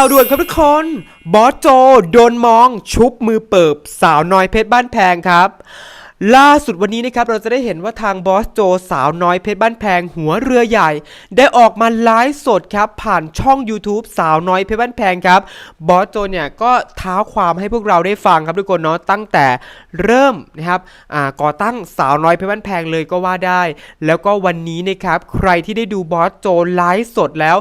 าวด่วนครับทุกคน บอสโจ โดนมอง ชุบมือเปิบ สาวน้อยเพชรบ้านแพงครับ ล่าสุดวันนี้นะครับเราจะได้เห็นว่าทางบอสโจสาวน้อยเพชรบ้านแพงหัวเรือใหญ่ ได้ออกมาไลฟ์สดครับผ่านช่อง YouTube สาวน้อยเพชรบ้านแพงครับบอสโจเนี่ยก็เท้าความให้พวกเราได้ฟังครับทุกคนเนาะตั้งแต่เริ่มนะครับก่อตั้งสาวน้อยเพชรบ้านแพงเลยก็ว่าได้ แล้วก็วันนี้นะครับใครที่ได้ดูบอสโจไลฟ์สดแล้ว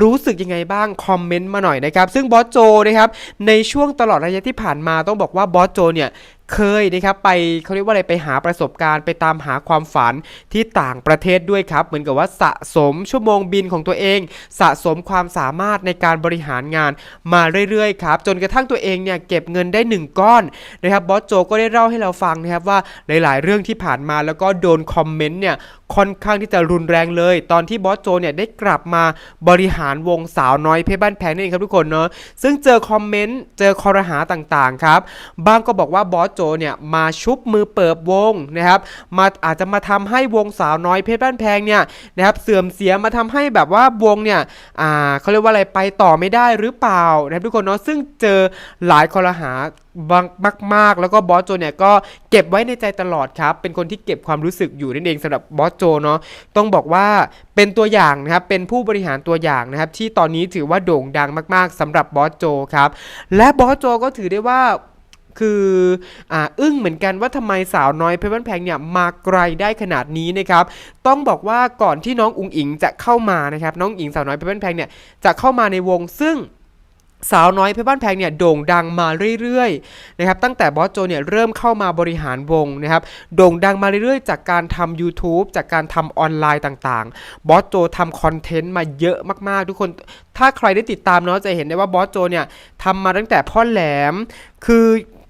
รู้สึกยังไงบ้างคอมเมนต์มาหน่อยนะครับซึ่งบอสโจนะครับในช่วงตลอดระยะที่ผ่านมาต้องบอกว่าบอสโจเนี่ย เคยนะครับไปเขาเรียกว่าอะไรไปหาประสบการณ์ไปตามหาความฝันที่ต่างประเทศด้วยครับ เหมือนกับว่าสะสมชั่วโมงบินของตัวเอง สะสมความสามารถในการบริหารงานมาเรื่อยๆครับจนกระทั่งตัวเองเนี่ยเก็บเงินได้ 1 ก้อนนะครับบอสโจก็ได้เล่าให้เราฟังนะครับว่าหลายๆ เรื่องที่ผ่านมาแล้วก็โดนคอมเมนต์เนี่ยค่อนข้างที่จะรุนแรงเลย ตอนที่บอสโจเนี่ยได้กลับมาบริหารวงสาวน้อยเพชรบ้านแพงนั่นเองครับทุกคนเนาะซึ่งเจอคอมเมนต์เจอคอรหาต่างๆครับบางก็บอกว่าบอสโจเนี่ยมาชุบมือเปิบวงนะครับมาอาจจะมาทำให้วงสาวน้อยเพชรบ้านแพงเนี่ยนะครับเสื่อมเสียมาทำให้แบบว่าวงเนี่ยอ่าเขาเรียกว่าอะไรไปต่อไม่ได้หรือเปล่านะครับทุกคนเนาะซึ่งเจอหลายคอรหา บางมาก ๆ แล้วก็บอสโจเนี่ยก็เก็บไว้ในใจตลอดครับ เป็นคนที่เก็บความรู้สึกอยู่นั่นเองสำหรับบอสโจเนาะต้องบอกว่าเป็นตัวอย่างนะครับ เป็นผู้บริหารตัวอย่างนะครับ ที่ตอนนี้ถือว่าโด่งดังมาก ๆสำหรับบอสโจครับ และบอสโจก็ถือได้ว่าคืออ่าอึ้งเหมือนกันว่าทำไมสาวน้อยเพชรบ้านแพงเนี่ยมาไกลได้ขนาดนี้นะครับ ต้องบอกว่าก่อนที่น้องอุ๋งอิงจะเข้ามานะครับ น้องอุ๋งอิงสาวน้อยเพชรบ้านแพงเนี่ยจะเข้ามาในวงซึ่ง สาวน้อยเพชรบ้านแพงเนี่ยโด่งดังมาเรื่อยๆนะครับตั้งแต่บอสโจเนี่ยเริ่มเข้ามาบริหารวงนะครับโด่งดังมาเรื่อยๆ จากการทำ YouTube จากการทำออนไลน์ต่างๆ บอสโจทำคอนเทนต์มาเยอะมากๆ ทุกคน ถ้าใครได้ติดตามเนาะจะเห็นได้ว่าบอสโจเนี่ยทำมาตั้งแต่พ่อแหลมคือ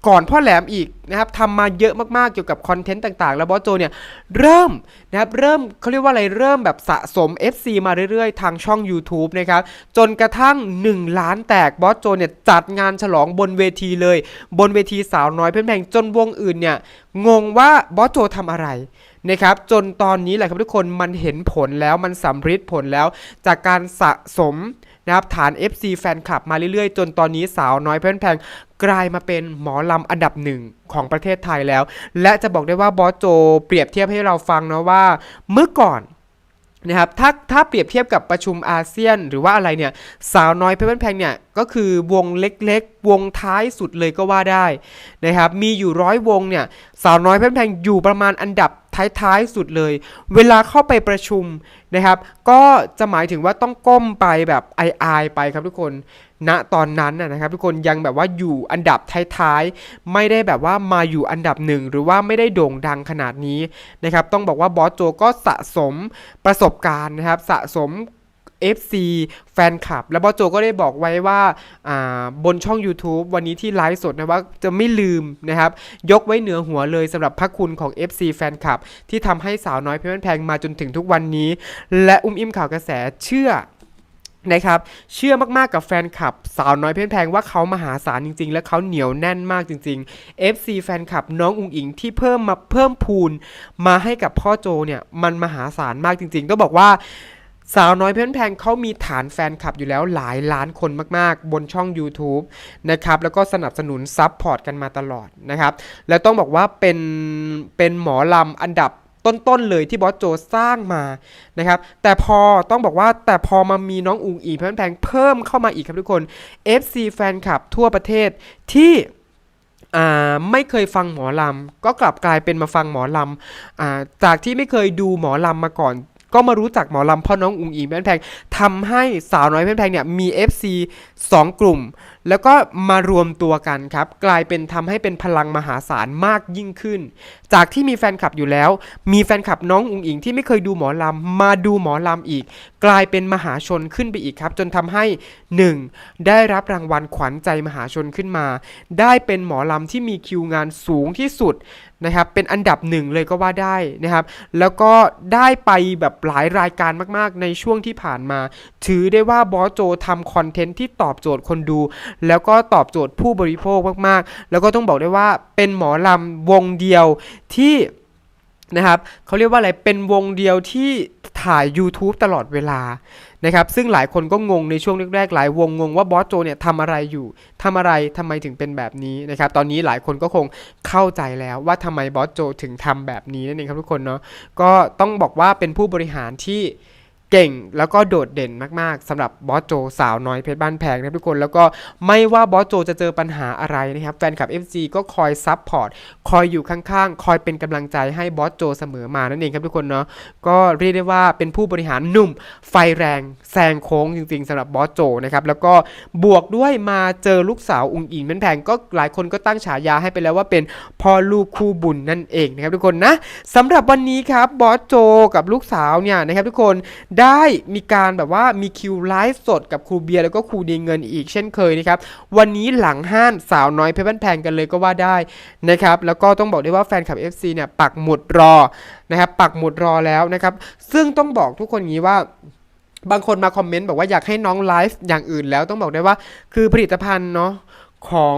ก่อนพ่อแหลมอีกนะครับทำมาเยอะมากๆเกี่ยวกับคอนเทนต์ต่างๆ แล้วบอสโจเนี่ยเริ่มนะครับเริ่มเขาเรียกว่าอะไรเริ่มแบบสะสม FC มาเรื่อยๆ ทางช่อง YouTube นะครับจนกระทั่ง 1 ล้านแตกบอสโจเนี่ยจัดงานฉลองบนเวทีเลย บนเวทีสาวน้อยเพื่อนแพงจนวงอื่นเนี่ยงงว่าบอสโจทำอะไรนะครับจนตอนนี้แหละครับทุกคนมันเห็นผลแล้วมันสำฤทธิ์ผลแล้วจากการสะสม นะครับฐาน FC แฟนคลับมาเรื่อยๆ จนตอนนี้สาวน้อยเพื่อนแพงกลายมาเป็นหมอลำอันดับหนึ่งของประเทศไทยแล้ว และจะบอกได้ว่าบอสโจเปรียบเทียบให้เราฟังนะว่าเมื่อก่อนนะครับถ้าถ้าเปรียบเทียบกับประชุมอาเซียนหรือว่าอะไรเนี่ยสาวน้อยเพชรบ้านแพงเนี่ยก็คือวงเล็กๆ วงท้ายสุดเลยก็ว่าได้นะครับมีอยู่ร้อยวงเนี่ยสาวน้อยเพชรบ้านแพงอยู่ประมาณอันดับ ท้ายๆสุดเลย เวลาเข้าไปประชุมนะครับ ก็จะหมายถึงว่าต้องก้มไปแบบอายๆไปครับทุกคนณตอนนั้นนะครับ ทุกคนยังแบบว่าอยู่อันดับท้ายๆไม่ได้แบบว่ามาอยู่อันดับหนึ่งหรือว่าไม่ได้โด่งดังขนาดนี้นะครับ ต้องบอกว่าบอสโจก็สะสมประสบการณ์นะครับ สะสม FC แฟนคลับ แล้วบอโจก็ได้บอกไว้ว่าบนช่อง YouTube วันนี้ที่ไลฟ์สดนะว่าจะไม่ลืมนะครับ ยกไว้เหนือหัวเลยสำหรับพระคุณของ FC แฟนคลับ ที่ทำให้สาวน้อยเพชรบ้านแพงมาจนถึงทุกวันนี้ และอุ้มอิ่มข่าวกระแสเชื่อนะครับเชื่อมากๆกับแฟนคลับ สาวน้อยเพชรแพงว่าเขามหาศาลจริง ๆ และเขาเหนียวแน่นมากจริง ๆ FC แฟนคลับน้องอุงอิงที่เพิ่มมาเพิ่มพูนมาให้กับพ่อโจเนี่ยมันมหาศาลมากจริง ๆ ต้องบอกว่า สาวน้อยเพชรแพงเขามีฐานแฟนคลับอยู่แล้วหลายล้านคนมากๆ บนช่อง YouTube นะครับแล้วก็สนับสนุนซับพอร์ตกันมาตลอดนะครับ แล้วต้องบอกว่าเป็นเป็นหมอลำอันดับต้นๆเลยที่บอสโจสร้างมานะครับ แต่พอต้องบอกว่าแต่พอมามีน้องอุงอีเพชรแพงเพิ่มเข้ามาอีกครับทุกคน FC แฟนคลับทั่วประเทศที่อ่าไม่เคยฟังหมอลำ ก็กลับกลายเป็นมาฟังหมอลำอจากที่ไม่เคยดูหมอลำมาก่อน ก็มารู้จักหมอลำพ่อน้องอุงอิงแพนแพงทำให้สาวน้อยแพนแพงเนี่ยมี FC 2 กลุ่ม แล้วก็มารวมตัวกันครับ กลายเป็นทำให้เป็นพลังมหาศาลมากยิ่งขึ้น จากที่มีแฟนคลับอยู่แล้ว มีแฟนคลับน้องอุงอิงที่ไม่เคยดูหมอลำมาดูหมอลำอีก กลายเป็นมหาชนขึ้นไปอีกครับ จนทำให้ 1. ได้รับรางวัลขวัญใจมหาชนขึ้นมา ได้เป็นหมอลำที่มีคิวงานสูงที่สุด นะครับเป็นอันดับหนึ่งเลยก็ว่าได้นะครับ แล้วก็ได้ไปแบบหลายรายการมากๆ ในช่วงที่ผ่านมา ถือได้ว่าบอสโจทำคอนเทนต์ที่ตอบโจทย์คนดู แล้วก็ตอบโจทย์ผู้บริโภคมากๆ แล้วก็ต้องบอกได้ว่าเป็นหมอลำวงเดียวที่นะครับเขาเรียกว่าอะไรเป็นวงเดียวที่ถ่าย YouTube ตลอดเวลา นะครับซึ่งหลายคนก็งงในช่วงแรกๆหลายวงงงว่าบอสโจเนี่ยทำอะไรอยู่ทำอะไรทำไมถึงเป็นแบบนี้นะครับตอนนี้หลายคนก็คงเข้าใจแล้วว่าทำไมบอสโจถึงทำแบบนี้นั่นเองครับทุกคนเนาะก็ต้องบอกว่าเป็นผู้บริหารที่ เก่งแล้วก็โดดเด่นมากๆสำหรับบอสโจสาวน้อยเพชรบ้านแพงนะทุกคน แล้วก็ไม่ว่าบอสโจจะเจอปัญหาอะไรนะครับแฟนคลับ FC ก็คอยซับพอร์ตคอยอยู่ข้างๆ คอยเป็นกำลังใจให้บอสโจเสมอมานั่นเองครับทุกคนเนาะก็เรียกได้ว่าเป็นผู้บริหารหนุ่ม ไฟแรงแซงโค้งจริงๆสำหรับบอสโจนะครับแล้วก็บวกด้วยมาเจอลูกสาวอุงอิงเป็นแพงก็หลายคนก็ตั้งฉายาให้ไปแล้วว่าเป็นพ่อลูกคู่บุญนั่นเองนะครับทุกคนนะสำหรับวันนี้ครับบอสโจกับลูกสาวเนี่ยนะครับทุกคนได้ได้มีการแบบว่ามีคิวไลฟ์สดกับครูเบียร์แล้วก็ครูดีเงินอีกเช่นเคยนะครับ วันนี้หลังห้านสาวน้อยเพชรบ้านแพงกันเลยก็ว่าได้นะครับ แล้วก็ต้องบอกได้ว่าแฟนคลับ FC เนี่ยปักหมุดรอนะครับ ปักหมุดรอแล้วนะครับ ซึ่งต้องบอกทุกคนงี้ว่าบางคนมาคอมเมนต์บอกว่าอยากให้น้องไลฟ์อย่างอื่นแล้วต้องบอกได้ว่าคือผลิตภัณฑ์เนาะของ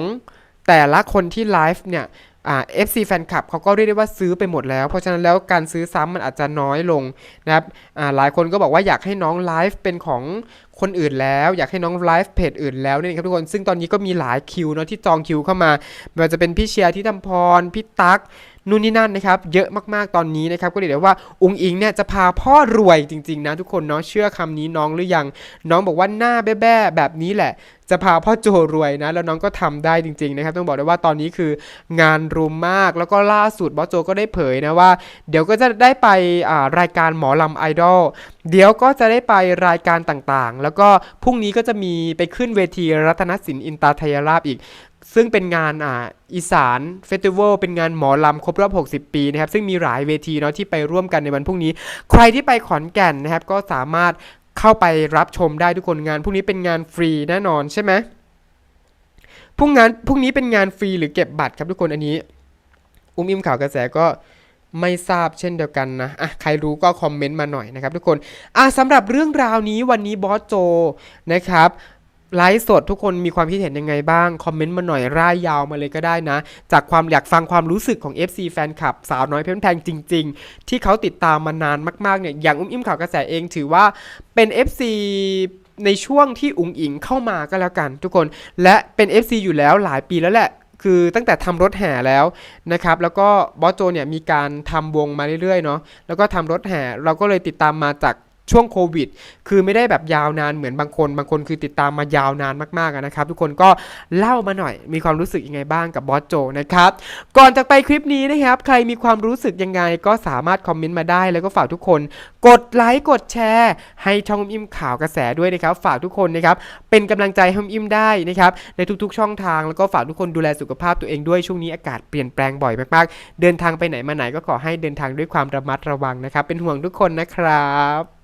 แต่ละคนที่ไลฟ์เนี่ย อ่า FC แฟนคลับเขาก็เรียกได้ว่าซื้อไปหมดแล้ว เพราะฉะนั้นแล้วการซื้อซ้ำมันอาจจะน้อยลงนะครับอ่าหลายคนก็บอกว่าอยากให้น้องไลฟ์เป็นของคนอื่นแล้วอยากให้น้องไลฟ์เพจอื่นแล้วเนี่ยครับทุกคนซึ่งตอนนี้ก็มีหลายคิวเนาะที่จองคิวเข้ามาไม่ว่าจะเป็นพี่เชียร์ที่ทำพรพี่ตั๊ก นู่นนี่นั่นนะครับ เยอะมากๆตอนนี้นะครับ ก็เรียกได้ว่าอุงอิงเนี่ยจะพาพ่อรวยจริง ๆ นะทุกคนเนาะเชื่อคำนี้น้องหรือยัง น้องบอกว่าหน้าแบ้ๆแบบนี้แหละ จะพาพ่อโจรวยนะ แล้วน้องก็ทำได้จริง ๆ นะครับ ต้องบอกได้ว่าตอนนี้คืองานรุมมากแล้วก็ล่าสุดบอสโจก็ได้เผยนะว่า เดี๋ยวก็จะได้ไปอ่ารายการหมอลำไอดอลเดี๋ยวก็จะได้ไปรายการต่างๆ แล้วก็พรุ่งนี้ก็จะมีไปขึ้นเวทีรัตนศิลป์อินตาไทยราบอีก ซึ่งเป็นงานอ่าอีสานเฟสติวัลเป็นงานหมอลำครบรอบ 60 ปีนะครับ ซึ่งมีหลายเวทีเนาะที่ไปร่วมกันในวันพรุ่งนี้ ใครที่ไปขอนแก่นนะครับ ก็สามารถเข้าไปรับชมได้ทุกคนงานพรุ่งนี้เป็นงานฟรีแน่นอนใช่ไหมพรุ่งงานพรุ่งนี้เป็นงานฟรีหรือเก็บบัตรครับทุกคนอันนี้ อุ้มอิ่มข่าวกระแสก็ไม่ทราบเช่นเดียวกันนะอะใครรู้ก็คอมเมนต์มาหน่อยนะครับทุกคนอะสำหรับเรื่องราวนี้วันนี้บอสโจนะครับ ไลฟ์สดทุกคนมีความคิดเห็นยังไงบ้าง คอมเมนต์มาหน่อยร่ายยาวมาเลยก็ได้นะ จากความอยากฟังความรู้สึกของ FC แฟนคลับ สาวน้อยเพชรแพงจริง ๆ ที่เขาติดตามมานานมากๆเนี่ยอย่างอุ้มอิ่มข่าวกระแสเองถือว่าเป็น FC ในช่วงที่อุ๋งอิงเข้ามาก็แล้วกันทุกคน และเป็น FC อยู่แล้วหลายปีแล้วแหละคือตั้งแต่ทำรถแห่แล้วนะครับ แล้วก็บอสโจเนี่ยมีการทำวงมาเรื่อยๆเนาะแล้วก็ทำรถแห่เราก็เลยติดตามมาจาก ช่วงโควิด คือไม่ได้แบบยาวนานเหมือนบางคน บางคนคือติดตามมายาวนานมากๆนะครับ ทุกคนก็เล่ามาหน่อย มีความรู้สึกยังไงบ้างกับบอสโจนะครับ ก่อนจากไปคลิปนี้นะครับ ใครมีความรู้สึกยังไงก็สามารถคอมเมนต์มาได้แล้วก็ฝากทุกคน กดไลค์กดแชร์ ให้ช่องอิ่มข่าวกระแสด้วยนะครับ ฝากทุกคนนะครับเป็นกำลังใจให้อิ่มได้นะครับในทุกๆ ช่องทางแล้วก็ฝากทุกคนดูแลสุขภาพตัวเองด้วยช่วงนี้อากาศเปลี่ยนแปลงบ่อยมากๆ เดินทางไปไหนมาไหนก็ขอให้เดินทางด้วยความระมัดระวังนะครับ เป็นห่วงทุกคนนะครับ